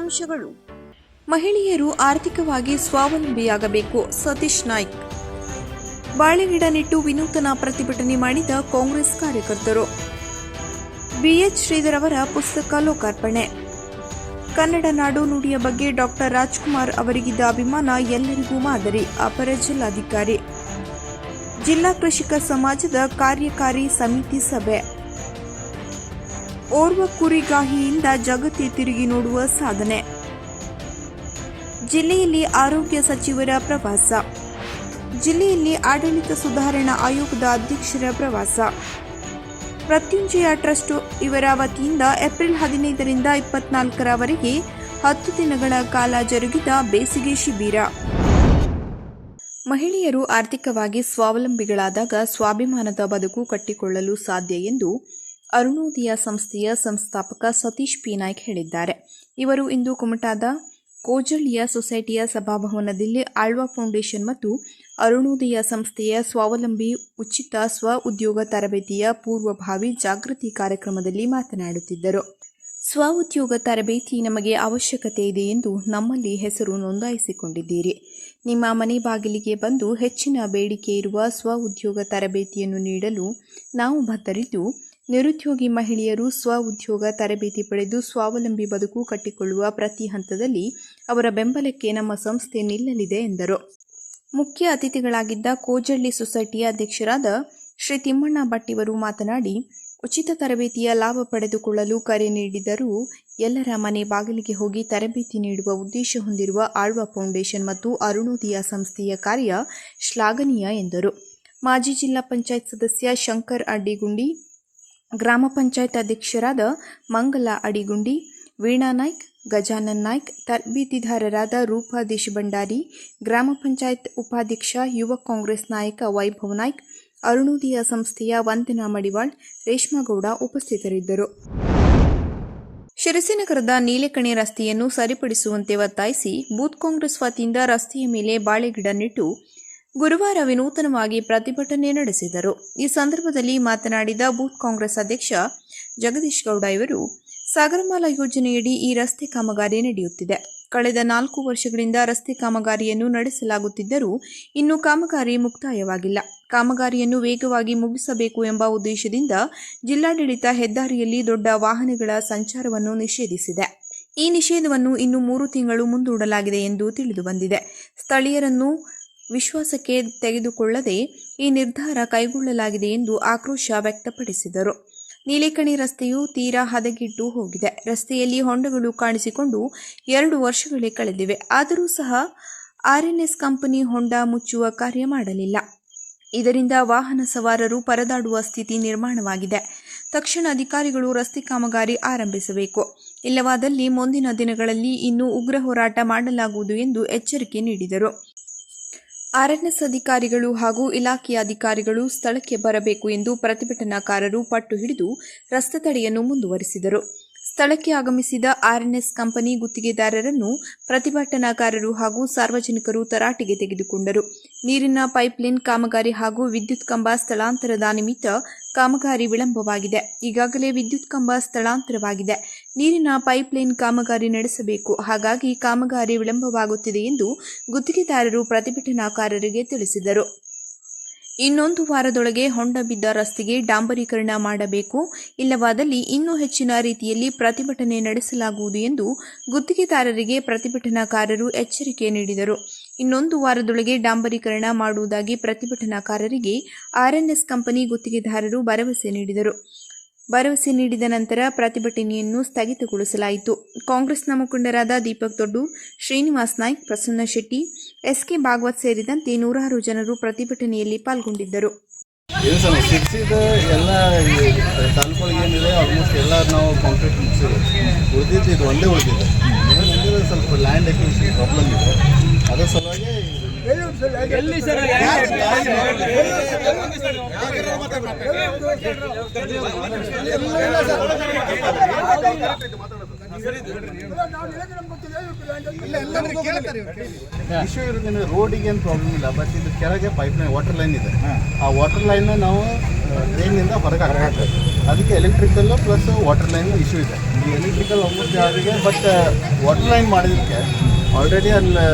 ಮುಖ್ಯಾಂಶಗಳು ಮಹಿಳೆಯರು ಆರ್ಥಿಕವಾಗಿ ಸ್ವಾವಲಂಬಿಯಾಗಬೇಕು, ಸತೀಶ್ ನಾಯ್ಕ್. ಬಾಳೆಗಿಡ ನೆಟ್ಟು ವಿನೂತನ ಪ್ರತಿಭಟನೆ ಮಾಡಿದ ಕಾಂಗ್ರೆಸ್ ಕಾರ್ಯಕರ್ತರು. ಬಿಎಚ್ ಶ್ರೀಧರ್ ಅವರ ಪುಸ್ತಕ ಲೋಕಾರ್ಪಣೆ. ಕನ್ನಡ ನಾಡು ನುಡಿಯ ಬಗ್ಗೆ ಡಾಕ್ಟರ್ ರಾಜ್ಕುಮಾರ್ ಅವರಿಗಿದ್ದ ಅಭಿಮಾನ ಎಲ್ಲರಿಗೂ ಮಾದರಿ, ಅಪರ ಜಿಲ್ಲಾಧಿಕಾರಿ. ಜಿಲ್ಲಾ ಕೃಷಿಕ ಸಮಾಜದ ಕಾರ್ಯಕಾರಿ ಸಮಿತಿ ಸಭೆ. ಓರ್ವ ಕುರಿಗಾಹಿಯಿಂದ ಜಗತ್ತಿ ತಿರುಗಿ ನೋಡುವ ಸಾಧನೆ. ಜಿಲ್ಲೆಯಲ್ಲಿ ಆರೋಗ್ಯ ಸಚಿವರ ಪ್ರವಾಸ. ಜಿಲ್ಲೆಯಲ್ಲಿ ಆಡಳಿತ ಸುಧಾರಣಾ ಆಯೋಗದ ಅಧ್ಯಕ್ಷರ ಪ್ರವಾಸ. ಪ್ರತ್ಯುಂಜಯ ಟ್ರಸ್ಟ್ ಇವರ ವತಿಯಿಂದ ಏಪ್ರಿಲ್ ಹದಿನೈದರಿಂದ ಇಪ್ಪತ್ನಾಲ್ಕರವರೆಗೆ ಹತ್ತು ದಿನಗಳ ಕಾಲ ಜರುಗಿದ ಬೇಸಿಗೆ ಶಿಬಿರ. ಮಹಿಳೆಯರು ಆರ್ಥಿಕವಾಗಿ ಸ್ವಾವಲಂಬಿಗಳಾದಾಗ ಸ್ವಾಭಿಮಾನದ ಬದುಕು ಕಟ್ಟಿಕೊಳ್ಳಲು ಸಾಧ್ಯ ಎಂದು ಅರುಣೋದಯ ಸಂಸ್ಥೆಯ ಸಂಸ್ಥಾಪಕ ಸತೀಶ್ ಪಿ. ನಾಯ್ಕ್ ಹೇಳಿದ್ದಾರೆ. ಇವರು ಇಂದು ಕುಮಟಾದ ಕೋಜಳಿಯ ಸೊಸೈಟಿಯ ಸಭಾಭವನದಲ್ಲಿ ಆಳ್ವಾ ಫೌಂಡೇಶನ್ ಮತ್ತು ಅರುಣೋದಯ ಸಂಸ್ಥೆಯ ಸ್ವಾವಲಂಬಿ ಉಚಿತ ಸ್ವ ಉದ್ಯೋಗ ತರಬೇತಿಯ ಪೂರ್ವಭಾವಿ ಜಾಗೃತಿ ಕಾರ್ಯಕ್ರಮದಲ್ಲಿ ಮಾತನಾಡುತ್ತಿದ್ದರು. ಸ್ವ ಉದ್ಯೋಗ ತರಬೇತಿ ನಮಗೆ ಅವಶ್ಯಕತೆ ಇದೆ ಎಂದು ನಮ್ಮಲ್ಲಿ ಹೆಸರು ನೋಂದಾಯಿಸಿಕೊಂಡಿದ್ದೀರಿ. ನಿಮ್ಮ ಮನೆ ಬಾಗಿಲಿಗೆ ಬಂದು ಹೆಚ್ಚಿನ ಬೇಡಿಕೆ ಇರುವ ಸ್ವ ಉದ್ಯೋಗ ತರಬೇತಿಯನ್ನು ನೀಡಲು ನಾವು ಬದ್ಧರಿದ್ದು ನಿರುದ್ಯೋಗಿ ಮಹಿಳೆಯರು ಸ್ವ ಉದ್ಯೋಗ ತರಬೇತಿ ಪಡೆದು ಸ್ವಾವಲಂಬಿ ಬದುಕು ಕಟ್ಟಿಕೊಳ್ಳುವ ಪ್ರತಿ ಹಂತದಲ್ಲಿ ಅವರ ಬೆಂಬಲಕ್ಕೆ ನಮ್ಮ ಸಂಸ್ಥೆ ನಿಲ್ಲಲಿದೆ ಎಂದರು. ಮುಖ್ಯ ಅತಿಥಿಗಳಾಗಿದ್ದ ಕೋಜಳ್ಳಿ ಸೊಸೈಟಿಯ ಅಧ್ಯಕ್ಷರಾದ ಶ್ರೀ ತಿಮ್ಮಣ್ಣ ಭಟ್ಟಿವರು ಮಾತನಾಡಿ, ಉಚಿತ ತರಬೇತಿಯ ಲಾಭ ಪಡೆದುಕೊಳ್ಳಲು ಕರೆ ನೀಡಿದರೂ ಎಲ್ಲರ ಮನೆ ಬಾಗಿಲಿಗೆ ಹೋಗಿ ತರಬೇತಿ ನೀಡುವ ಉದ್ದೇಶ ಹೊಂದಿರುವ ಆಳ್ವ ಫೌಂಡೇಶನ್ ಮತ್ತು ಅರುಣೋದಯ ಸಂಸ್ಥೆಯ ಕಾರ್ಯ ಶ್ಲಾಘನೀಯ ಎಂದರು. ಮಾಜಿ ಜಿಲ್ಲಾ ಪಂಚಾಯತ್ ಸದಸ್ಯ ಶಂಕರ್ ಅಡ್ಡಿಗುಂಡಿ ಗ್ರಾಮ ಪಂಚಾಯತ್ ಅಧ್ಯಕ್ಷರಾದ ಮಂಗಲ ಅಡಿಗುಂಡಿ, ವೀಣಾ ನಾಯ್ಕ್, ಗಜಾನನ್ ನಾಯ್ಕ್, ತರಬೇತಿದಾರರಾದ ರೂಪಾ ದೇಶಭಂಡಾರಿ, ಗ್ರಾಮ ಪಂಚಾಯತ್ ಉಪಾಧ್ಯಕ್ಷ, ಯುವ ಕಾಂಗ್ರೆಸ್ ನಾಯಕ ವೈಭವ್ ನಾಯ್ಕ್, ಅರುಣೋದಯ ಸಂಸ್ಥೆಯ ವಂದನಾ ಮಡಿವಾಳ್ ರೇಷ್ಮಗೌಡ ಉಪಸ್ಥಿತರಿದ್ದರು. ಶಿರಸಿನಗರದ ನೀಲಕಣಿ ರಸ್ತೆಯನ್ನು ಸರಿಪಡಿಸುವಂತೆ ಒತ್ತಾಯಿಸಿ ಬೂತ್ ಕಾಂಗ್ರೆಸ್ ವತಿಯಿಂದ ರಸ್ತೆಯ ಮೇಲೆ ಬಾಳೆಗಿಡ ನೆಟ್ಟು ಗುರುವಾರ ವಿನೂತನವಾಗಿ ಪ್ರತಿಭಟನೆ ನಡೆಸಿದರು. ಈ ಸಂದರ್ಭದಲ್ಲಿ ಮಾತನಾಡಿದ ಬೂತ್ ಕಾಂಗ್ರೆಸ್ ಅಧ್ಯಕ್ಷ ಜಗದೀಶ್ ಗೌಡ ಇವರು, ಸಾಗರಮಾಲಾ ಯೋಜನೆಯಡಿ ಈ ರಸ್ತೆ ಕಾಮಗಾರಿ ನಡೆಯುತ್ತಿದೆ. ಕಳೆದ ನಾಲ್ಕು ವರ್ಷಗಳಿಂದ ರಸ್ತೆ ಕಾಮಗಾರಿಯನ್ನು ನಡೆಸಲಾಗುತ್ತಿದ್ದರೂ ಇನ್ನೂ ಕಾಮಗಾರಿ ಮುಕ್ತಾಯವಾಗಿಲ್ಲ. ಕಾಮಗಾರಿಯನ್ನು ವೇಗವಾಗಿ ಮುಗಿಸಬೇಕು ಎಂಬ ಉದ್ದೇಶದಿಂದ ಜಿಲ್ಲಾಡಳಿತ ಹೆದ್ದಾರಿಯಲ್ಲಿ ದೊಡ್ಡ ವಾಹನಗಳ ಸಂಚಾರವನ್ನು ನಿಷೇಧಿಸಿದೆ. ಈ ನಿಷೇಧವನ್ನು ಇನ್ನು ಮೂರು ತಿಂಗಳು ಮುಂದೂಡಲಾಗಿದೆ ಎಂದು ತಿಳಿದುಬಂದಿದೆ. ಸ್ಥಳೀಯರನ್ನು ವಿಶ್ವಾಸಕ್ಕೆ ತೆಗೆದುಕೊಳ್ಳದೆ ಈ ನಿರ್ಧಾರ ಕೈಗೊಳ್ಳಲಾಗಿದೆ ಎಂದು ಆಕ್ರೋಶ ವ್ಯಕ್ತಪಡಿಸಿದರು. ನೀಲೇಕಣಿ ರಸ್ತೆಯು ತೀರಾ ಹದಗೆಟ್ಟು ಹೋಗಿದೆ. ರಸ್ತೆಯಲ್ಲಿ ಹೊಂಡಗಳು ಕಾಣಿಸಿಕೊಂಡು ಎರಡು ವರ್ಷಗಳೇ ಕಳೆದಿವೆ. ಆದರೂ ಸಹ ಆರ್ಎನ್ಎಸ್ ಕಂಪನಿ ಹೊಂಡ ಮುಚ್ಚುವ ಕಾರ್ಯ ಮಾಡಲಿಲ್ಲ. ಇದರಿಂದ ವಾಹನ ಸವಾರರು ಪರದಾಡುವ ಸ್ಥಿತಿ ನಿರ್ಮಾಣವಾಗಿದೆ. ತಕ್ಷಣ ಅಧಿಕಾರಿಗಳು ರಸ್ತೆ ಕಾಮಗಾರಿ ಆರಂಭಿಸಬೇಕು. ಇಲ್ಲವಾದಲ್ಲಿ ಮುಂದಿನ ದಿನಗಳಲ್ಲಿ ಇನ್ನೂ ಉಗ್ರ ಹೋರಾಟ ಮಾಡಲಾಗುವುದು ಎಂದು ಎಚ್ಚರಿಕೆ ನೀಡಿದರು. ಆರ್ಎನ್ಎಸ್ ಅಧಿಕಾರಿಗಳು ಹಾಗೂ ಇಲಾಖೆಯ ಅಧಿಕಾರಿಗಳು ಸ್ಥಳಕ್ಕೆ ಬರಬೇಕು ಎಂದು ಪ್ರತಿಭಟನಾಕಾರರು ಪಟ್ಟು ಹಿಡಿದು ರಸ್ತೆ ತಡೆಯನ್ನು ಮುಂದುವರಿಸಿದರು. ಸ್ಥಳಕ್ಕೆ ಆಗಮಿಸಿದ ಆರ್ಎನ್ಎಸ್ ಕಂಪನಿ ಗುತ್ತಿಗೆದಾರರನ್ನು ಪ್ರತಿಭಟನಾಕಾರರು ಹಾಗೂ ಸಾರ್ವಜನಿಕರು ತರಾಟೆಗೆ ತೆಗೆದುಕೊಂಡರು. ನೀರಿನ ಪೈಪ್ಲೈನ್ ಕಾಮಗಾರಿ ಹಾಗೂ ವಿದ್ಯುತ್ ಕಂಬ ಸ್ಥಳಾಂತರದ ನಿಮಿತ್ತ ಕಾಮಗಾರಿ ವಿಳಂಬವಾಗಿದೆ. ಈಗಾಗಲೇ ವಿದ್ಯುತ್ ಕಂಬ ಸ್ಥಳಾಂತರವಾಗಿದೆ. ನೀರಿನ ಪೈಪ್ಲೈನ್ ಕಾಮಗಾರಿ ನಡೆಸಬೇಕು. ಹಾಗಾಗಿ ಕಾಮಗಾರಿ ವಿಳಂಬವಾಗುತ್ತಿದೆ ಎಂದು ಗುತ್ತಿಗೆದಾರರು ಪ್ರತಿಭಟನಾಕಾರರಿಗೆ ತಿಳಿಸಿದರು. ಇನ್ನೊಂದು ವಾರದೊಳಗೆ ಹೊಂಡ ಬಿದ್ದ ರಸ್ತೆಗೆ ಡಾಂಬರೀಕರಣ ಮಾಡಬೇಕು. ಇಲ್ಲವಾದಲ್ಲಿ ಇನ್ನೂ ಹೆಚ್ಚಿನ ರೀತಿಯಲ್ಲಿ ಪ್ರತಿಭಟನೆ ನಡೆಸಲಾಗುವುದು ಎಂದು ಗುತ್ತಿಗೆದಾರರಿಗೆ ಪ್ರತಿಭಟನಾಕಾರರು ಎಚ್ಚರಿಕೆ ನೀಡಿದರು. ಇನ್ನೊಂದು ವಾರದೊಳಗೆ ಡಾಂಬರೀಕರಣ ಮಾಡುವುದಾಗಿ ಪ್ರತಿಭಟನಾಕಾರರಿಗೆ ಆರ್ಎನ್ಎಸ್ ಕಂಪನಿ ಗುತ್ತಿಗೆದಾರರು ಭರವಸೆ ನೀಡಿದರು. ಭರವಸೆ ನೀಡಿದ ನಂತರ ಪ್ರತಿಭಟನೆಯನ್ನು ಸ್ಥಗಿತಗೊಳಿಸಲಾಯಿತು. ಕಾಂಗ್ರೆಸ್ನ ಮುಖಂಡರಾದ ದೀಪಕ್ ದೊಡ್ಡು, ಶ್ರೀನಿವಾಸ್ ನಾಯ್ಕ್, ಪ್ರಸನ್ನ ಶೆಟ್ಟಿ, ಎಸ್ಕೆ ಭಾಗವತ್ ಸೇರಿದಂತೆ ನೂರಾರು ಜನರು ಪ್ರತಿಭಟನೆಯಲ್ಲಿ ಪಾಲ್ಗೊಂಡಿದ್ದರು. ಸಿಕ್ಸಿದ ಎಲ್ಲ ತಾಲೂಕೊಳಗೆ ಏನಿದೆ ಆಲ್ಮೋಸ್ಟ್ ಎಲ್ಲ ನಾವು ಕಾಂಕ್ರೀಟ್ ಮುಗಿಸಿದೆ ಉಳಿದಿದ್ದು ಇದು ಒಂದೇ ಉಳಿದಿದೆ. ಸ್ವಲ್ಪ ಲ್ಯಾಂಡ್ ಎಕ್ವಿಷನ್ ಪ್ರಾಬ್ಲಮ್ ಇದೆ. ಅದರ ಸಲುವಾಗಿ ಇಶ್ಯೂ ಇರೋದೇನು ರೋಡಿಗೆ ಏನು ಪ್ರಾಬ್ಲಮ್ ಇಲ್ಲ ಬಟ್ ಇದು ಕೆಳಗೆ ಪೈಪ್ ಲೈನ್ ವಾಟರ್ ಲೈನ್ ಇದೆ ಆ ವಾಟರ್ ಲೈನ್ ನಾವು ಟ್ರೈನಿಂದ ಹೊರಗೆ ಹಾಕಬೇಕು ಅದಕ್ಕೆ electrical plus water line issue ಇದೆ ಈ ಎಲೆಕ್ಟ್ರಿಕಲ್ ಆಲ್ಮೋಸ್ಟ್ ಯಾರಿಗೆ ಬಟ್ ವಾಟರ್ ಲೈನ್ ಮಾಡೋದಕ್ಕೆ ಆಲ್ರೆಡಿ ಅಲ್ಲಿ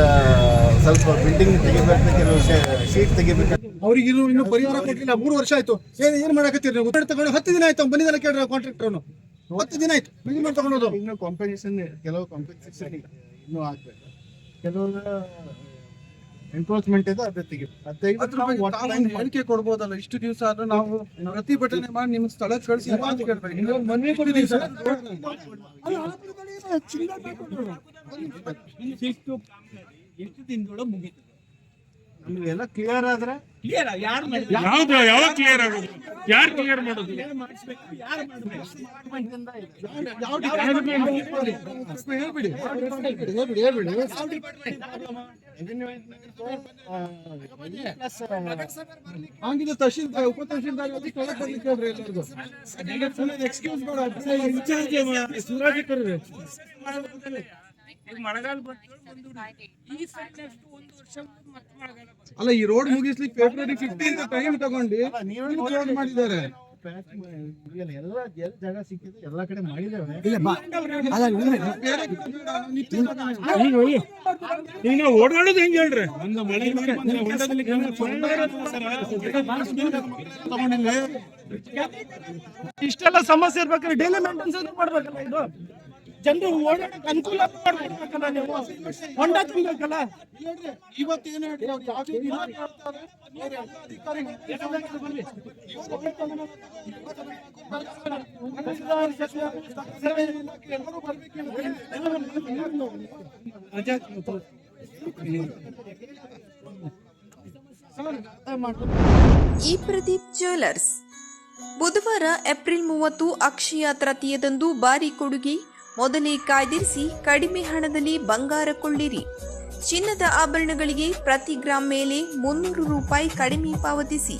ಸ್ವಲ್ಪ ಬಿಲ್ಡಿಂಗ್ ತೆಗಿಬೇಕು ಕೆಲವು ಶೀಟ್ ತೆಗಿಬೇಕು ಅವ್ರಿಗೆ ಇನ್ನು ಇನ್ನು ಪರಿಹಾರ ಕೊಟ್ಟಿಲ್ಲ. ಮೂರು ವರ್ಷ ಆಯ್ತು. ಏನ್ ಏನ್ ಮಾಡಕತ್ತೀರಿ ನೀವು? ಉತ್ತರ ತಗೊಂಡು ಹತ್ತು ದಿನ ಆಯ್ತು. ಬಂದಿದ್ದಲ್ಲ ಕೇಳ್ರಿ ಕಾಂಟ್ರಾಕ್ಟರ್ ಹತ್ತು ದಿನ ಆಯ್ತು. ಮಿನಿಮಮ್ ತಗೊಂಡೋದು ಇನ್ನು ಕಾಂಪನ್ಸೇಷನ್ ಕೆಲವು ಕಾಂಪನ್ಸೇಷನ್ ಇನ್ನೂ ಆಗ್ಬೇಕು. ಕೆಲವು ಎನ್ಕ್ರೋಚ್ಮೆಂಟ್ ಇದೆ ಅದೇ ತೆಗಿ ಅದು ತೆಗೆದು ಹೇಳಿಕೆ ಕೊಡ್ಬೋದಲ್ಲ? ಇಷ್ಟು ದಿವಸ ಆದ್ರೂ ನಾವು ಪ್ರತಿಭಟನೆ ಮಾಡಿ ನಿಮ್ ಸ್ಥಳಕ್ಕೆ ಕಳಿಸಿ ಮನೆ ಎಷ್ಟು ದಿನದೊಳಗೆ ಮುಗೀತು. ನಮಗೆಲ್ಲ ಕ್ಲಿಯರ್ ಆದ್ರೆ? ಕ್ಲಿಯರ್ ಯಾರು ಯಾವ್ದು ಯಾವಾಗ ಕ್ಲಿಯರ್ ಆಗೋದು? ಯಾರು ಕ್ಲಿಯರ್ ಮಾಡೋದು? ಯಾರು ಮಾಡ್ಬೇಕು ಹೇಳ್ಬಿಡಿ. ಹೇಳ್ಬಿಡಿ ಹೇಳ್ಬಿಡಿ ಹಂಗಿದ್ರೆ ತಹಶೀಲ್ದಾರ್ ಉಪ ತಹಶೀಲ್ದಾರ್ ಹೋಗಿ ಕೆಳಗೆ ಬರ್ಲಿಕ್ಕೆ ಹೇಳ್ರಿ ಎಲ್ಲರಿಗೂ. ಎಕ್ಸ್ಕ್ಯೂಸ್ ಸುರಾಜ್ ಕರ್ರಿ ಒಂದು ವರ್ಷ ಮತ್ತೆ ಅಲ್ಲ ಈ ರೋಡ್ ಮುಗಿಸ್ಲಿಕ್ಕೆ ಫೆಬ್ರವರಿ ಫಿಫ್ಟೀನ್ ಟೈಮ್ ತಗೊಂಡು ನೀವೇ ಕ್ಲೋಸ್ ಎಲ್ಲ ಎಲ್ಲ ಜಾಗ ಸಿಕ್ಕಿದೆ ಎಲ್ಲ ಕಡೆ ಮಾಡಿದ್ದೇವೆ. ಬೇರೆ ಕಡೆ ಬೇಡ, ನಿತ್ಯ ತಗೊಂಡು. ಈಗ ಓಡಾಡೋದು ಹೆಂಗ್ ಹೇಳ್ರಿ? ಒಂದು ಮಳೆ ಇಷ್ಟೆಲ್ಲ ಸಮಸ್ಯೆ ಇರ್ಬೇಕಾದ್ರೆ ಡೈಲಿ ಮೇಂಟೆನ್ಸ್ ಮಾಡ್ಬೇಕಲ್ಲ ಇದು. ಜನರು ಓಡಾಡಕ್ಕೆ ಅನುಕೂಲ ಮಾಡ್ಕೊಡ್ಬೇಕಲ್ಲ ನೀವು? ಹೊಂಡ ತುಂಬಬೇಕಲ್ಲ ಈ ಪ್ರದೀಪ್ ಜ್ಯುವೆಲರ್ಸ್ ಬುಧವಾರ ಏಪ್ರಿಲ್ ಮೂವತ್ತು ಅಕ್ಷಯ ತೃತೀಯದಂದು ಭಾರಿ ಕೊಡುಗೆ ಮೊದಲೇ ಕಾಯ್ದಿರಿಸಿ ಕಡಿಮೆ ಹಣದಲ್ಲಿ ಬಂಗಾರ ಕೊಳ್ಳಿರಿ. ಚಿನ್ನದ ಆಭರಣಗಳಿಗೆ ಪ್ರತಿ ಗ್ರಾಂ ಮೇಲೆ ಮುನ್ನೂರು ರೂಪಾಯಿ ಕಡಿಮೆ ಪಾವತಿಸಿ.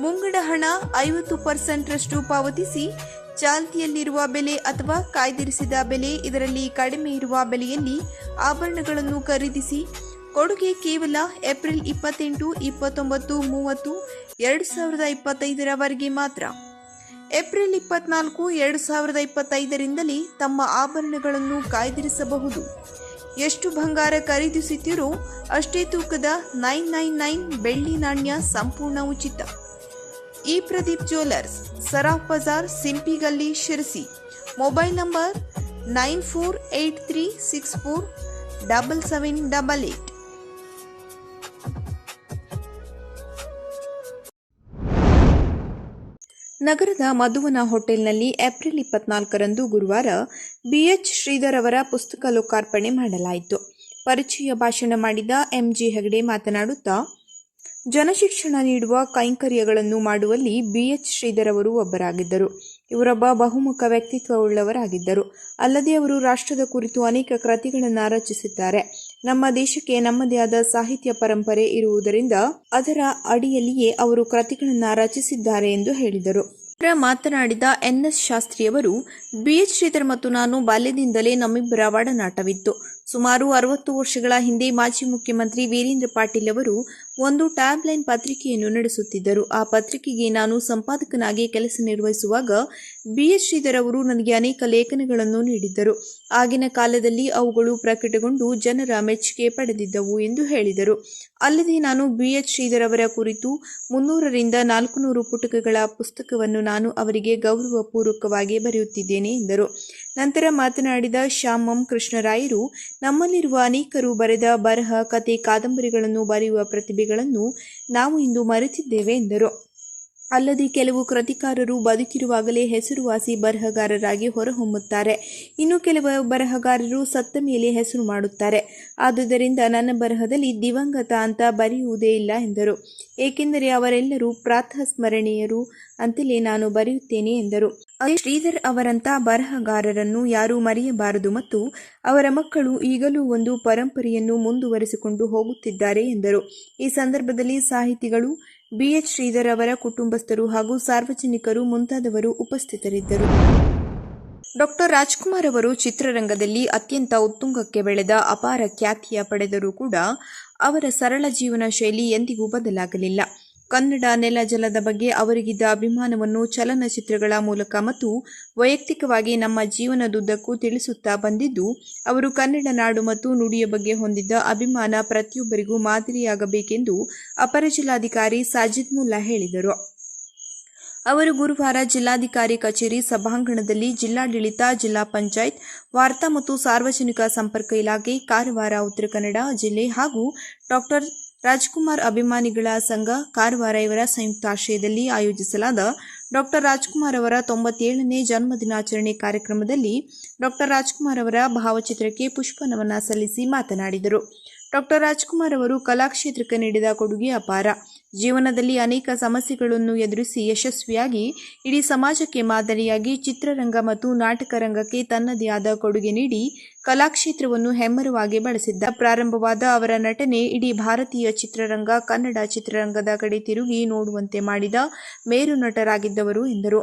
ಮುಂಗಡ ಹಣ ಐವತ್ತು ಪರ್ಸೆಂಟ್ರಷ್ಟು ಪಾವತಿಸಿ. ಚಾಲ್ತಿಯಲ್ಲಿರುವ ಬೆಲೆ ಅಥವಾ ಕಾಯ್ದಿರಿಸಿದ ಬೆಲೆ ಇದರಲ್ಲಿ ಕಡಿಮೆ ಇರುವ ಬೆಲೆಯಲ್ಲಿ ಆಭರಣಗಳನ್ನು ಖರೀದಿಸಿ. ಕೊಡುಗೆ ಕೇವಲ ಏಪ್ರಿಲ್ ಇಪ್ಪತ್ತೆಂಟು, ಇಪ್ಪತ್ತೊಂಬತ್ತು, ಮೂವತ್ತು, ಎರಡು ಸಾವಿರದ ಇಪ್ಪತ್ತೈದರವರೆಗೆ ಮಾತ್ರ. ಏಪ್ರಿಲ್ ಇಪ್ಪತ್ನಾಲ್ಕು, ಎರಡು ಸಾವಿರದ ಇಪ್ಪತ್ತೈದರಿಂದಲೇ ತಮ್ಮ ಆಭರಣಗಳನ್ನು ಕಾಯ್ದಿರಿಸಬಹುದು. ಎಷ್ಟು ಬಂಗಾರ ಖರೀದಿಸುತ್ತೀರೋ ಅಷ್ಟೇ ತೂಕದ ನೈನ್ ನೈನ್ ನೈನ್ ಬೆಳ್ಳಿ ನಾಣ್ಯ ಸಂಪೂರ್ಣ ಉಚಿತ. ಈ Pradeep jewellers Saraf Bazaar, Simpigalli Sirsi. Mobile number nine four eight three six four double seven double eight ನಗರದ ಮಧುವನ ಹೋಟೆಲ್ನಲ್ಲಿ ಏಪ್ರಿಲ್ ಇಪ್ಪತ್ನಾಲ್ಕರಂದು ಗುರುವಾರ ಬಿಎಚ್ ಶ್ರೀಧರ್ ಅವರ ಪುಸ್ತಕ ಲೋಕಾರ್ಪಣೆ ಮಾಡಲಾಯಿತು. ಪರಿಚಯ ಭಾಷಣ ಮಾಡಿದ ಎಂಜಿ ಹೆಗಡೆ ಮಾತನಾಡುತ್ತಾ, ಜನಶಿಕ್ಷಣ ನೀಡುವ ಕೈಂಕರ್ಯಗಳನ್ನು ಮಾಡುವಲ್ಲಿ ಬಿಎಚ್ ಶ್ರೀಧರ್ ಅವರು ಒಬ್ಬರಾಗಿದ್ದರು. ಇವರೊಬ್ಬ ಬಹುಮುಖ ವ್ಯಕ್ತಿತ್ವವುಳ್ಳವರಾಗಿದ್ದರು. ಅಲ್ಲದೆ ಅವರು ರಾಷ್ಟ್ರದ ಕುರಿತು ಅನೇಕ ಕೃತಿಗಳನ್ನು ರಚಿಸಿದ್ದಾರೆ. ನಮ್ಮ ದೇಶಕ್ಕೆ ನಮ್ಮದೇ ಆದ ಸಾಹಿತ್ಯ ಪರಂಪರೆ ಇರುವುದರಿಂದ ಅದರ ಅಡಿಯಲ್ಲಿಯೇ ಅವರು ಕೃತಿಗಳನ್ನು ರಚಿಸಿದ್ದಾರೆ ಎಂದು ಹೇಳಿದರು. ಮಾತನಾಡಿದ ಮಾತನಾಡಿದ ಎನ್ಎಸ್ ಶಾಸ್ತ್ರಿಯವರು ಬಿಎಚ್ ಶ್ರೀಧರ್ ಮತ್ತು ನಾನು ಬಾಲ್ಯದಿಂದಲೇ ನಮ್ಮಿಬ್ಬರ ಒಡನಾಟವಿತ್ತು. ಸುಮಾರು ಅರವತ್ತು ವರ್ಷಗಳ ಹಿಂದೆ ಮಾಜಿ ಮುಖ್ಯಮಂತ್ರಿ ವೀರೇಂದ್ರ ಪಾಟೀಲ್ ಅವರು ಒಂದು ಟ್ಯಾಬ್ ಲೈನ್ ಪತ್ರಿಕೆಯನ್ನು ನಡೆಸುತ್ತಿದ್ದರು. ಆ ಪತ್ರಿಕೆಗೆ ನಾನು ಸಂಪಾದಕನಾಗಿ ಕೆಲಸ ನಿರ್ವಹಿಸುವಾಗ ಬಿಎಚ್ ಶ್ರೀಧರ್ ಅವರು ನನಗೆ ಅನೇಕ ಲೇಖನಗಳನ್ನು ನೀಡಿದ್ದರು. ಆಗಿನ ಕಾಲದಲ್ಲಿ ಅವುಗಳು ಪ್ರಕಟಗೊಂಡು ಜನರ ಮೆಚ್ಚುಗೆ ಪಡೆದಿದ್ದವು ಎಂದು ಹೇಳಿದರು. ಅಲ್ಲದೆ ನಾನು ಬಿಎಚ್ ಶ್ರೀಧರ್ ಅವರ ಕುರಿತು ಮುನ್ನೂರರಿಂದ ನಾಲ್ಕು ನೂರು ಪುಟಕಗಳ ಪುಸ್ತಕವನ್ನು ನಾನು ಅವರಿಗೆ ಗೌರವಪೂರ್ವಕವಾಗಿ ಬರೆಯುತ್ತಿದ್ದೇನೆ ಎಂದರು. ನಂತರ ಮಾತನಾಡಿದ ಶ್ಯಾಮಂ ಕೃಷ್ಣರಾಯರು, ನಮ್ಮಲ್ಲಿರುವ ಅನೇಕರು ಬರೆದ ಬರಹ, ಕತೆ, ಕಾದಂಬರಿಗಳನ್ನು ಬರೆಯುವ ಪ್ರತಿಭೆಗಳನ್ನು ನಾವು ಇಂದು ಮರೆತಿದ್ದೇವೆ ಎಂದರು. ಅಲ್ಲದೆ ಕೆಲವು ಕೃತಿಕಾರರು ಬದುಕಿರುವಾಗಲೇ ಹೆಸರುವಾಸಿ ಬರಹಗಾರರಾಗಿ ಹೊರಹೊಮ್ಮುತ್ತಾರೆ. ಇನ್ನು ಕೆಲವು ಬರಹಗಾರರು ಸತ್ತ ಮೇಲೆ ಹೆಸರು ಮಾಡುತ್ತಾರೆ. ಆದುದರಿಂದ ನನ್ನ ಬರಹದಲ್ಲಿ ದಿವಂಗತ ಅಂತ ಬರೆಯುವುದೇ ಇಲ್ಲ ಎಂದರು. ಏಕೆಂದರೆ ಅವರೆಲ್ಲರೂ ಪ್ರಾತಃ ಸ್ಮರಣೀಯರು ಅಂತಲೇ ನಾನು ಬರೆಯುತ್ತೇನೆ ಎಂದರು. ಅದೇ ಶ್ರೀಧರ್ ಅವರಂಥ ಬರಹಗಾರರನ್ನು ಯಾರೂ ಮರೆಯಬಾರದು ಮತ್ತು ಅವರ ಮಕ್ಕಳು ಈಗಲೂ ಒಂದು ಪರಂಪರೆಯನ್ನು ಮುಂದುವರೆಸಿಕೊಂಡು ಹೋಗುತ್ತಿದ್ದಾರೆ ಎಂದರು. ಈ ಸಂದರ್ಭದಲ್ಲಿ ಸಾಹಿತಿಗಳು ಬಿಎಚ್ ಶ್ರೀಧರ್ ಅವರ ಕುಟುಂಬಸ್ಥರು ಹಾಗೂ ಸಾರ್ವಜನಿಕರು ಮುಂತಾದವರು ಉಪಸ್ಥಿತರಿದ್ದರು. ಡಾಕ್ಟರ್ ರಾಜ್ಕುಮಾರ್ ಅವರು ಚಿತ್ರರಂಗದಲ್ಲಿ ಅತ್ಯಂತ ಉತ್ತುಂಗಕ್ಕೆ ಬೆಳೆದ ಅಪಾರ ಖ್ಯಾತಿಯ ಪಡೆದರೂ ಕೂಡ ಅವರ ಸರಳ ಜೀವನ ಶೈಲಿ ಎಂದಿಗೂ ಬದಲಾಗಲಿಲ್ಲ. ಕನ್ನಡ ನೆಲ ಜಲದ ಬಗ್ಗೆ ಅವರಿಗಿದ್ದ ಅಭಿಮಾನವನ್ನು ಚಲನಚಿತ್ರಗಳ ಮೂಲಕ ಮತ್ತು ವೈಯಕ್ತಿಕವಾಗಿ ನಮ್ಮ ಜೀವನದುದ್ದಕ್ಕೂ ತಿಳಿಸುತ್ತಾ ಬಂದಿದ್ದು, ಅವರು ಕನ್ನಡ ನಾಡು ಮತ್ತು ನುಡಿಯ ಬಗ್ಗೆ ಹೊಂದಿದ್ದ ಅಭಿಮಾನ ಪ್ರತಿಯೊಬ್ಬರಿಗೂ ಮಾದರಿಯಾಗಬೇಕೆಂದು ಅಪರ ಜಿಲ್ಲಾಧಿಕಾರಿ ಸಾಜಿದ್ ಮುಲ್ಲಾ ಹೇಳಿದರು. ಅವರು ಗುರುವಾರ ಜಿಲ್ಲಾಧಿಕಾರಿ ಕಚೇರಿ ಸಭಾಂಗಣದಲ್ಲಿ ಜಿಲ್ಲಾಡಳಿತ, ಜಿಲ್ಲಾ ಪಂಚಾಯತ್, ವಾರ್ತಾ ಮತ್ತು ಸಾರ್ವಜನಿಕ ಸಂಪರ್ಕ ಇಲಾಖೆ, ಕಾರವಾರ, ಉತ್ತರ ಕನ್ನಡ ಜಿಲ್ಲೆ ಹಾಗೂ ಡಾಕ್ಟರ್ ರಾಜ್ಕುಮಾರ್ ಅಭಿಮಾನಿಗಳ ಸಂಘ ಕಾರವಾರ ಇವರ ಸಂಯುಕ್ತಾಶ್ರಯದಲ್ಲಿ ಆಯೋಜಿಸಲಾದ ಡಾಕ್ಟರ್ ರಾಜ್ಕುಮಾರ್ ಅವರ ತೊಂಬತ್ತೇಳನೇ ಜನ್ಮ ದಿನಾಚರಣೆ ಕಾರ್ಯಕ್ರಮದಲ್ಲಿ ಡಾಕ್ಟರ್ ರಾಜ್ಕುಮಾರ್ ಅವರ ಭಾವಚಿತ್ರಕ್ಕೆ ಪುಷ್ಪನಮನ ಸಲ್ಲಿಸಿ ಮಾತನಾಡಿದರು. ಡಾಕ್ಟರ್ ರಾಜ್ಕುಮಾರ್ ಅವರು ಕಲಾಕ್ಷೇತ್ರಕ್ಕೆ ನೀಡಿದ ಕೊಡುಗೆ ಅಪಾರ. ಜೀವನದಲ್ಲಿ ಅನೇಕ ಸಮಸ್ಯೆಗಳನ್ನು ಎದುರಿಸಿ ಯಶಸ್ವಿಯಾಗಿ ಇಡೀ ಸಮಾಜಕ್ಕೆ ಮಾದರಿಯಾಗಿ ಚಿತ್ರರಂಗ ಮತ್ತು ನಾಟಕ ರಂಗಕ್ಕೆ ತನ್ನದೇ ಆದ ಕೊಡುಗೆ ನೀಡಿ ಕಲಾಕ್ಷೇತ್ರವನ್ನು ಹೆಮ್ಮರವಾಗಿ ಬಳಸಿದ್ದ ಪ್ರಾರಂಭವಾದ ಅವರ ನಟನೆ ಇಡೀ ಭಾರತೀಯ ಚಿತ್ರರಂಗ, ಕನ್ನಡ ಚಿತ್ರರಂಗದ ಕಡೆ ತಿರುಗಿ ನೋಡುವಂತೆ ಮಾಡಿದ ಮೇರು ನಟರಾಗಿದ್ದವರು ಎಂದರು.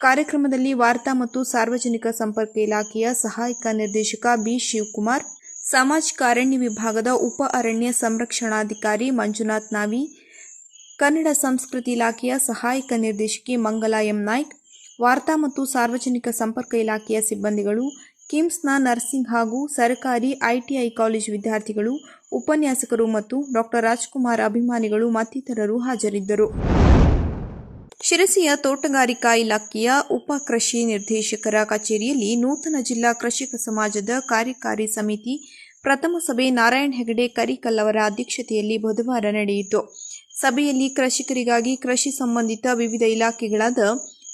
ಕಾರ್ಯಕ್ರಮದಲ್ಲಿ ವಾರ್ತಾ ಮತ್ತು ಸಾರ್ವಜನಿಕ ಸಂಪರ್ಕ ಇಲಾಖೆಯ ಸಹಾಯಕ ನಿರ್ದೇಶಕ ಬಿ. ಶಿವಕುಮಾರ್ ಸಾಮಾಜಿಕ ಅರಣ್ಯ ವಿಭಾಗದ ಉಪ ಅರಣ್ಯ ಸಂರಕ್ಷಣಾಧಿಕಾರಿ ಮಂಜುನಾಥ್ ನಾವಿ ಕನ್ನಡ ಸಂಸ್ಕೃತಿ ಇಲಾಖೆಯ ಸಹಾಯಕ ನಿರ್ದೇಶಕಿ ಮಂಗಲಾ ಎಂ ನಾಯ್ಕ್, ವಾರ್ತಾ ಮತ್ತು ಸಾರ್ವಜನಿಕ ಸಂಪರ್ಕ ಇಲಾಖೆಯ ಸಿಬ್ಬಂದಿಗಳು, ಕಿಮ್ಸ್ನ ನರ್ಸಿಂಗ್ ಹಾಗೂ ಸರ್ಕಾರಿ ಐಟಿಐ ಕಾಲೇಜು ವಿದ್ಯಾರ್ಥಿಗಳು, ಉಪನ್ಯಾಸಕರು ಮತ್ತು ಡಾಕ್ಟರ್ ರಾಜ್ಕುಮಾರ್ ಅಭಿಮಾನಿಗಳು ಮತ್ತಿತರರು ಹಾಜರಿದ್ದರು. ಶಿರಸಿಯ ತೋಟಗಾರಿಕಾ ಇಲಾಖೆಯ ಉಪ ಕೃಷಿ ನಿರ್ದೇಶಕರ ಕಚೇರಿಯಲ್ಲಿ ನೂತನ ಜಿಲ್ಲಾ ಕೃಷಿಕ ಸಮಾಜದ ಕಾರ್ಯಕಾರಿ ಸಮಿತಿ, ಪ್ರಥಮ ಸಭೆ ನಾರಾಯಣ ಹೆಗಡೆ ಕರಿಕಲ್ ಅವರ ಅಧ್ಯಕ್ಷತೆಯಲ್ಲಿ ಬುಧವಾರ ನಡೆಯಿತು. ಸಭೆಯಲ್ಲಿ ಕೃಷಿಕರಿಗಾಗಿ ಕೃಷಿ ಸಂಬಂಧಿತ ವಿವಿಧ ಇಲಾಖೆಗಳಾದ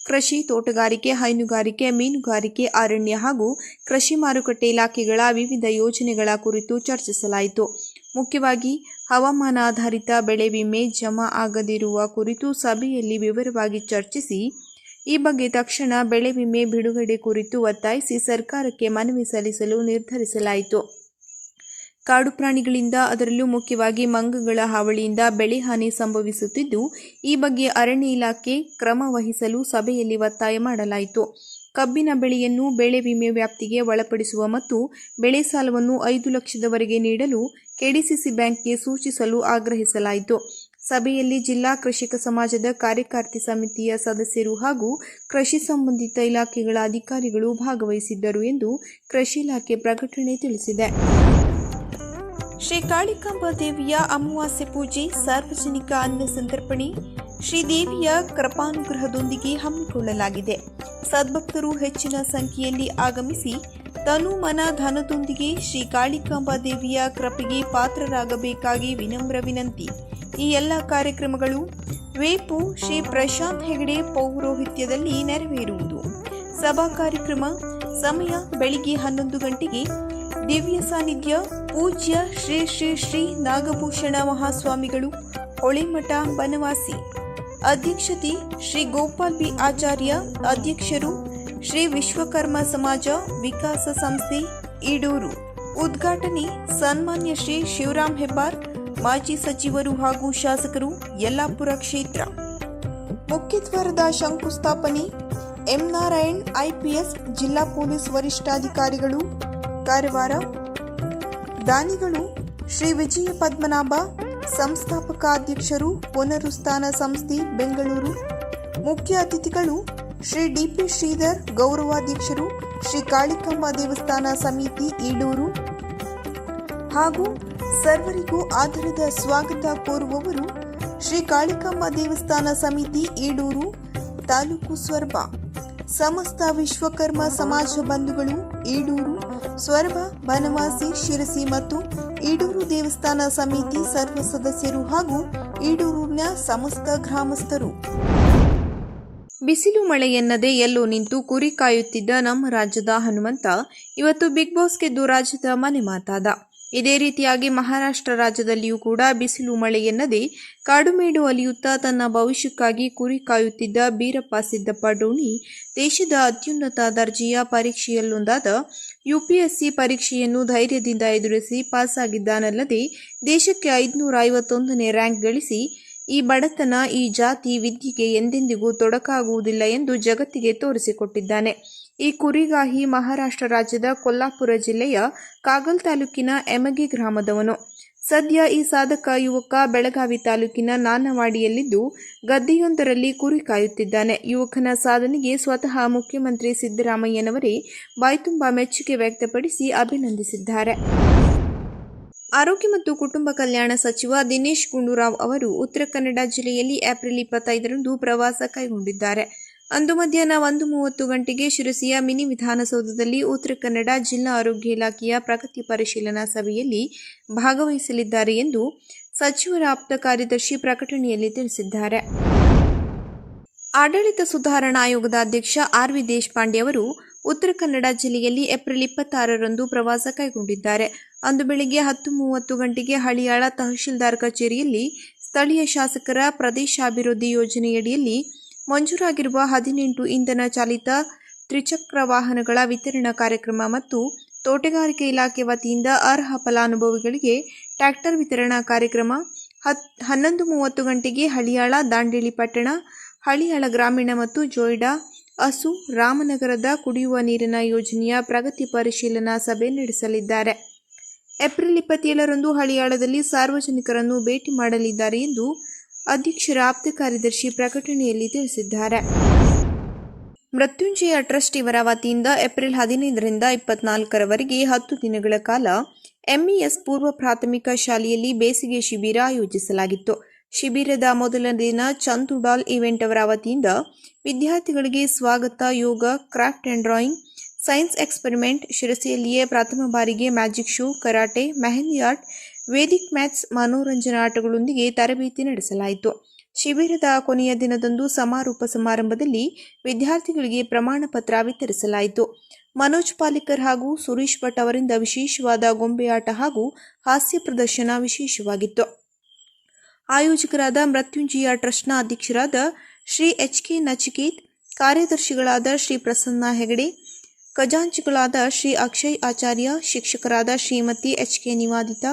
ಕೃಷಿ ತೋಟಗಾರಿಕೆ, ಹೈನುಗಾರಿಕೆ, ಮೀನುಗಾರಿಕೆ, ಅರಣ್ಯ ಹಾಗೂ ಕೃಷಿ ಮಾರುಕಟ್ಟೆ ಇಲಾಖೆಗಳ ವಿವಿಧ ಯೋಜನೆಗಳ ಕುರಿತು ಚರ್ಚಿಸಲಾಯಿತು. ಮುಖ್ಯವಾಗಿ, ಹವಾಮಾನ ಆಧಾರಿತ ಬೆಳೆ ವಿಮೆ ಜಮಾ ಆಗದಿರುವ ಕುರಿತು ಸಭೆಯಲ್ಲಿ ವಿವರವಾಗಿ ಚರ್ಚಿಸಿ, ಈ ಬಗ್ಗೆ ತಕ್ಷಣ ಬೆಳೆ ವಿಮೆ ಬಿಡುಗಡೆ ಕುರಿತು ಒತ್ತಾಯಿಸಿ ಸರ್ಕಾರಕ್ಕೆ ಮನವಿ ಸಲ್ಲಿಸಲು ನಿರ್ಧರಿಸಲಾಯಿತು. ಕಾಡು ಪ್ರಾಣಿಗಳಿಂದ ಅದರಲ್ಲೂ ಮುಖ್ಯವಾಗಿ ಮಂಗಗಳ ಹಾವಳಿಯಿಂದ ಬೆಳೆ ಹಾನಿ ಸಂಭವಿಸುತ್ತಿದ್ದು, ಈ ಬಗ್ಗೆ ಅರಣ್ಯ ಇಲಾಖೆ ಕ್ರಮ ವಹಿಸಲು ಸಭೆಯಲ್ಲಿ ಒತ್ತಾಯ ಮಾಡಲಾಯಿತು. ಕಬ್ಬಿನ ಬೆಳೆಯನ್ನು ಬೆಳೆ ವಿಮೆ ವ್ಯಾಪ್ತಿಗೆ ಒಳಪಡಿಸುವ ಮತ್ತು ಬೆಳೆ ಸಾಲವನ್ನು ಐದು ಲಕ್ಷದವರೆಗೆ ನೀಡಲು ಕೆಡಿಸಿಸಿ ಬ್ಯಾಂಕ್ಗೆ ಸೂಚಿಸಲು ಆಗ್ರಹಿಸಲಾಯಿತು. ಸಭೆಯಲ್ಲಿ ಜಿಲ್ಲಾ ಕೃಷಿಕ ಸಮಾಜದ ಕಾರ್ಯಕಾರ್ತಿ ಸಮಿತಿಯ ಸದಸ್ಯರು ಹಾಗೂ ಕೃಷಿ ಸಂಬಂಧಿತ ಇಲಾಖೆಗಳ ಅಧಿಕಾರಿಗಳು ಭಾಗವಹಿಸಿದ್ದರು ಎಂದು ಕೃಷಿ ಇಲಾಖೆ ಪ್ರಕಟಣೆ ತಿಳಿಸಿದೆ. ಶ್ರೀ ಕಾಳಿಕಾಂಬ ದೇವಿಯ ಅಮಾವಾಸ್ಯೆ ಪೂಜೆ, ಸಾರ್ವಜನಿಕ ಅನ್ನ ಸಂತರ್ಪಣೆ ಶ್ರೀದೇವಿಯ ಕೃಪಾನುಗ್ರಹದೊಂದಿಗೆ ಹಮ್ಮಿಕೊಳ್ಳಲಾಗಿದೆ. ಸದ್ಭಕ್ತರು ಹೆಚ್ಚಿನ ಸಂಖ್ಯೆಯಲ್ಲಿ ಆಗಮಿಸಿ ತನು ಮನ ಧನದೊಂದಿಗೆ ಶ್ರೀ ಕಾಳಿಕಾಂಬ ದೇವಿಯ ಕೃಪೆಗೆ ಪಾತ್ರರಾಗಬೇಕಾಗಿ ವಿನಮ್ರ ವಿನಂತಿ. ಈ ಎಲ್ಲ ಕಾರ್ಯಕ್ರಮಗಳು ವೇಪು ಶ್ರೀ ಪ್ರಶಾಂತ್ ಹೆಗಡೆ ಪೌರೋಹಿತ್ಯದಲ್ಲಿ ನೆರವೇರುವುದು. ಸಭಾ ಕಾರ್ಯಕ್ರಮ ಸಮಯ ಬೆಳಿಗ್ಗೆ ಹನ್ನೊಂದು ಗಂಟೆಗೆ ದಿವ್ಯ ಸಾನ್ನಿಧ್ಯ ಪೂಜ್ಯ ಶ್ರೀ ಶ್ರೀ ಶ್ರೀ ನಾಗಭೂಷಣ ಮಹಾಸ್ವಾಮಿಗಳು, ಹೊಳೆಮಠ ಬನವಾಸಿ. ಅಧ್ಯಕ್ಷತೆ ಶ್ರೀ ಗೋಪಾಲ್ ಬಿ ಆಚಾರ್ಯ, ಅಧ್ಯಕ್ಷರು ಶ್ರೀ ವಿಶ್ವಕರ್ಮ ಸಮಾಜ ವಿಕಾಸ ಸಂಸ್ಥೆ, ಈಡೂರು. ಉದ್ಘಾಟನೆ ಸನ್ಮಾನ್ಯ ಶ್ರೀ ಶಿವರಾಮ್ ಹೆಬ್ಬಾರ್, ಮಾಜಿ ಸಚಿವರು ಹಾಗೂ ಶಾಸಕರು ಯಲ್ಲಾಪುರ ಕ್ಷೇತ್ರ. ಮುಖ್ಯದ್ವಾರದ ಶಂಕುಸ್ಥಾಪನೆ ಎಂ ನಾರಾಯಣ್, ಐಪಿಎಸ್, ಜಿಲ್ಲಾ ಪೊಲೀಸ್ ವರಿಷ್ಠಾಧಿಕಾರಿಗಳು. ಕಾರವಾರ ದಾನಿಗಳು ಶ್ರೀ ವಿಜಯ ಪದ್ಮನಾಭ ಸಂಸ್ಥಾಪಕ ಅಧ್ಯಕ್ಷರು ಪುನರುಸ್ಥಾನ ಸಂಸ್ಥೆ ಬೆಂಗಳೂರು. ಮುಖ್ಯ ಅತಿಥಿಗಳು ಶ್ರೀ ಡಿಪಿ ಶ್ರೀಧರ್ ಗೌರವಾಧ್ಯಕ್ಷರು ಶ್ರೀ ಕಾಳಿಕಮ್ಮ ದೇವಸ್ಥಾನ ಸಮಿತಿ ಈಡೂರು. ಹಾಗೂ ಸರ್ವರಿಗೂ ಆಧಾರದ ಸ್ವಾಗತ ಕೋರುವವರು ಶ್ರೀ ಕಾಳಿಕಮ್ಮ ದೇವಸ್ಥಾನ ಸಮಿತಿ ಈಡೂರು, ತಾಲೂಕು ಸ್ವರ್ಬ. ಸಮಸ್ತ ವಿಶ್ವಕರ್ಮ ಸಮಾಜ ಬಂಧುಗಳು, ಈಡೂರು ಸ್ವರ್ಬ ಬನವಾಸಿ ಶಿರಸಿ ಮತ್ತು ಈಡೂರು ದೇವಸ್ಥಾನ ಸಮಿತಿ ಸರ್ವ ಸದಸ್ಯರು ಹಾಗೂ ಈಡೂರಿನ ಸಮಸ್ತ ಗ್ರಾಮಸ್ಥರು. ಬಿಸಿಲು ಮಳೆ ಎನ್ನದೆ ಎಲ್ಲೋ ನಿಂತು ಕುರಿ ಕಾಯುತ್ತಿದ್ದ ನಮ್ಮ ರಾಜ್ಯದ ಹನುಮಂತ, ಇವತ್ತು ಬಿಗ್ ಬಾಸ್ ಗೆದ್ದು ರಾಜ್ಯದ ಮನೆ ಮಾತಾದ. ಇದೇ ರೀತಿಯಾಗಿ ಮಹಾರಾಷ್ಟ್ರ ರಾಜ್ಯದಲ್ಲಿಯೂ ಕೂಡ ಬಿಸಿಲು ಮಳೆ ಎನ್ನದೇ ಕಾಡುಮೇಡು ಅಲಿಯುತ್ತಾ ತನ್ನ ಭವಿಷ್ಯಕ್ಕಾಗಿ ಕುರಿ ಕಾಯುತ್ತಿದ್ದ ಬೀರಪ್ಪ ಸಿದ್ದಪ್ಪ ಡೋಣಿ ದೇಶದ ಅತ್ಯುನ್ನತ ದರ್ಜೆಯ ಪರೀಕ್ಷೆಯಲ್ಲೊಂದಾದ ಯುಪಿಎಸ್ಸಿ ಪರೀಕ್ಷೆಯನ್ನು ಧೈರ್ಯದಿಂದ ಎದುರಿಸಿ ಪಾಸಾಗಿದ್ದಾನಲ್ಲದೆ ದೇಶಕ್ಕೆ ಐದುನೂರ ಐವತ್ತೊಂದನೇ ರ್ಯಾಂಕ್ ಗಳಿಸಿ ಈ ಬಡತನ, ಈ ಜಾತಿ, ವಿದ್ಯೆಗೆ ಎಂದೆಂದಿಗೂ ತೊಡಕಾಗುವುದಿಲ್ಲ ಎಂದು ಜಗತ್ತಿಗೆ ತೋರಿಸಿಕೊಟ್ಟಿದ್ದಾನೆ. ಈ ಕುರಿಗಾಹಿ ಮಹಾರಾಷ್ಟ್ರ ರಾಜ್ಯದ ಕೊಲ್ಲಾಪುರ ಜಿಲ್ಲೆಯ ಕಾಗಲ್ ತಾಲೂಕಿನ ಎಮಗಿ ಗ್ರಾಮದವನು. ಸದ್ಯ ಈ ಸಾಧಕ ಯುವಕ ಬೆಳಗಾವಿ ತಾಲೂಕಿನ ನಾನವಾಡಿಯಲ್ಲಿದ್ದು, ಗದ್ದೆಯೊಂದರಲ್ಲಿ ಕುರಿ ಕಾಯುತ್ತಿದ್ದಾನೆ. ಯುವಕನ ಸಾಧನೆಗೆ ಸ್ವತಃ ಮುಖ್ಯಮಂತ್ರಿ ಸಿದ್ದರಾಮಯ್ಯನವರೇ ಬಾಯ್ತುಂಬ ಮೆಚ್ಚುಗೆ ವ್ಯಕ್ತಪಡಿಸಿ ಅಭಿನಂದಿಸಿದ್ದಾರೆ. ಆರೋಗ್ಯ ಮತ್ತು ಕುಟುಂಬ ಕಲ್ಯಾಣ ಸಚಿವ ದಿನೇಶ್ ಗುಂಡೂರಾವ್ ಅವರು ಉತ್ತರ ಕನ್ನಡ ಜಿಲ್ಲೆಯಲ್ಲಿ ಏಪ್ರಿಲ್ ಇಪ್ಪತ್ತೈದರಂದು ಪ್ರವಾಸ ಕೈಗೊಂಡಿದ್ದಾರೆ. ಅಂದು ಮಧ್ಯಾಹ್ನ ಒಂದು ಮೂವತ್ತು ಗಂಟೆಗೆ ಶಿರಸಿಯ ಮಿನಿ ವಿಧಾನಸೌಧದಲ್ಲಿ ಉತ್ತರ ಕನ್ನಡ ಜಿಲ್ಲಾ ಆರೋಗ್ಯ ಇಲಾಖೆಯ ಪ್ರಗತಿ ಪರಿಶೀಲನಾ ಸಭೆಯಲ್ಲಿ ಭಾಗವಹಿಸಲಿದ್ದಾರೆ ಎಂದು ಸಚಿವರ ಆಪ್ತ ಕಾರ್ಯದರ್ಶಿ ಪ್ರಕಟಣೆಯಲ್ಲಿ ತಿಳಿಸಿದ್ದಾರೆ. ಆಡಳಿತ ಸುಧಾರಣಾ ಆಯೋಗದ ಅಧ್ಯಕ್ಷ ಆರ್ ವಿ ದೇಶಪಾಂಡೆ ಅವರು ಉತ್ತರ ಕನ್ನಡ ಜಿಲ್ಲೆಯಲ್ಲಿ ಏಪ್ರಿಲ್ ಇಪ್ಪತ್ತಾರರಂದು ಪ್ರವಾಸ ಕೈಗೊಂಡಿದ್ದಾರೆ. ಅಂದು ಬೆಳಿಗ್ಗೆ ಹತ್ತು ಮೂವತ್ತು ಗಂಟೆಗೆ ಹಳಿಯಾಳ ತಹಶೀಲ್ದಾರ್ ಕಚೇರಿಯಲ್ಲಿ ಸ್ಥಳೀಯ ಶಾಸಕರ ಪ್ರದೇಶಾಭಿವೃದ್ಧಿ ಯೋಜನೆಯಡಿಯಲ್ಲಿ ಮಂಜೂರಾಗಿರುವ ಹದಿನೆಂಟು ಇಂಧನ ಚಾಲಿತ ತ್ರಿಚಕ್ರ ವಾಹನಗಳ ವಿತರಣಾ ಕಾರ್ಯಕ್ರಮ ಮತ್ತು ತೋಟಗಾರಿಕೆ ಇಲಾಖೆ ವತಿಯಿಂದ ಅರ್ಹ ಫಲಾನುಭವಿಗಳಿಗೆ ಟ್ರ್ಯಾಕ್ಟರ್ ವಿತರಣಾ ಕಾರ್ಯಕ್ರಮ, ಹತ್, ಹನ್ನೊಂದು ಮೂವತ್ತು ಗಂಟೆಗೆ ಹಳಿಯಾಳ, ದಾಂಡೇಲಿ ಪಟ್ಟಣ, ಹಳಿಯಾಳ ಗ್ರಾಮೀಣ ಮತ್ತು ಜೋಯ್ಡಾ ಹಸು ರಾಮನಗರದ ಕುಡಿಯುವ ನೀರಿನ ಯೋಜನೆಯ ಪ್ರಗತಿ ಪರಿಶೀಲನಾ ಸಭೆ ನಡೆಸಲಿದ್ದಾರೆ. ಏಪ್ರಿಲ್ ಇಪ್ಪತ್ತೇಳರಂದು ಹಳಿಯಾಳದಲ್ಲಿ ಸಾರ್ವಜನಿಕರನ್ನು ಭೇಟಿ ಮಾಡಲಿದ್ದಾರೆ ಎಂದು ಅಧ್ಯಕ್ಷರ ಆಪ್ತ ಕಾರ್ಯದರ್ಶಿ ಪ್ರಕಟಣೆಯಲ್ಲಿ ತಿಳಿಸಿದ್ದಾರೆ. ಮೃತ್ಯುಂಜಯ ಟ್ರಸ್ಟ್ ಇವರ ವತಿಯಿಂದ ಏಪ್ರಿಲ್ ಹದಿನೈದರಿಂದ ಇಪ್ಪತ್ನಾಲ್ಕರವರೆಗೆ ಹತ್ತು ದಿನಗಳ ಕಾಲ ಎಂಇಎಸ್ ಪೂರ್ವ ಪ್ರಾಥಮಿಕ ಶಾಲೆಯಲ್ಲಿ ಬೇಸಿಗೆ ಶಿಬಿರ ಆಯೋಜಿಸಲಾಗಿತ್ತು. ಶಿಬಿರದ ಮೊದಲ ದಿನ ಚಂದುಡಾಲ್ ಇವೆಂಟ್ ಅವರ ವತಿಯಿಂದ ವಿದ್ಯಾರ್ಥಿಗಳಿಗೆ ಸ್ವಾಗತ, ಯೋಗ, craft and drawing, science experiment ಶಿರಸಿಯಲ್ಲಿಯೇ ಪ್ರಥಮ ಬಾರಿಗೆ magic show, karate, mehndi art, Vedic maths, ಮನೋರಂಜನಾ ಆಟಗಳೊಂದಿಗೆ ತರಬೇತಿ ನಡೆಸಲಾಯಿತು. ಶಿಬಿರದ ಕೊನೆಯ ದಿನದಂದು ಸಮಾರೋಪ ಸಮಾರಂಭದಲ್ಲಿ ವಿದ್ಯಾರ್ಥಿಗಳಿಗೆ ಪ್ರಮಾಣ ಪತ್ರ ವಿತರಿಸಲಾಯಿತು. ಮನೋಜ್ ಪಾಲಿಕರ್ ಹಾಗೂ ಸುರೇಶ್ ಭಟ್ ಅವರಿಂದ ವಿಶೇಷವಾದ ಗೊಂಬೆಯಾಟ ಹಾಗೂ ಹಾಸ್ಯ ಪ್ರದರ್ಶನ ವಿಶೇಷವಾಗಿತ್ತು. ಆಯೋಜಕರಾದ ಮೃತ್ಯುಂಜಯ ಟ್ರಸ್ಟ್ನ ಅಧ್ಯಕ್ಷರಾದ ಶ್ರೀ ಎಚ್ ಕೆ ನಚಿಕೇತ್, ಕಾರ್ಯದರ್ಶಿಗಳಾದ ಶ್ರೀ ಪ್ರಸನ್ನ ಹೆಗಡೆ, ಖಜಾಂಚಿಗಳಾದ ಶ್ರೀ ಅಕ್ಷಯ್ ಆಚಾರ್ಯ, ಶಿಕ್ಷಕರಾದ ಶ್ರೀಮತಿ ಎಚ್ ಕೆ ನಿವಾದಿತಾ,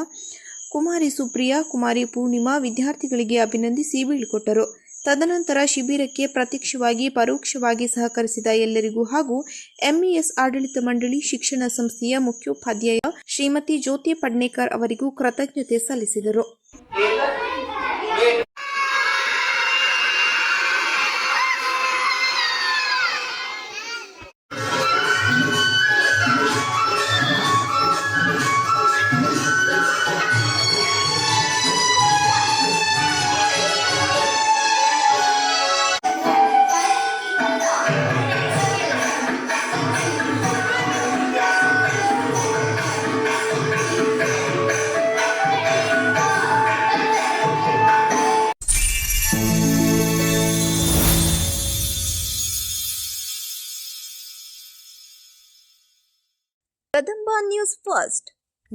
ಕುಮಾರಿ ಸುಪ್ರಿಯಾ, ಕುಮಾರಿ ಪೂರ್ಣಿಮಾ ವಿದ್ಯಾರ್ಥಿಗಳಿಗೆ ಅಭಿನಂದಿಸಿ ಬೀಳ್ಕೊಟ್ಟರು. ತದನಂತರ ಶಿಬಿರಕ್ಕೆ ಪ್ರತ್ಯಕ್ಷವಾಗಿ, ಪರೋಕ್ಷವಾಗಿ ಸಹಕರಿಸಿದ ಎಲ್ಲರಿಗೂ ಹಾಗೂ ಎಂಇಎಸ್ ಆಡಳಿತ ಮಂಡಳಿ ಶಿಕ್ಷಣ ಸಂಸ್ಥೆಯ ಮುಖ್ಯೋಪಾಧ್ಯಾಯ ಶ್ರೀಮತಿ ಜ್ಯೋತಿ ಪಡ್ನೇಕರ್ ಅವರಿಗೂ ಕೃತಜ್ಞತೆ ಸಲ್ಲಿಸಿದರು.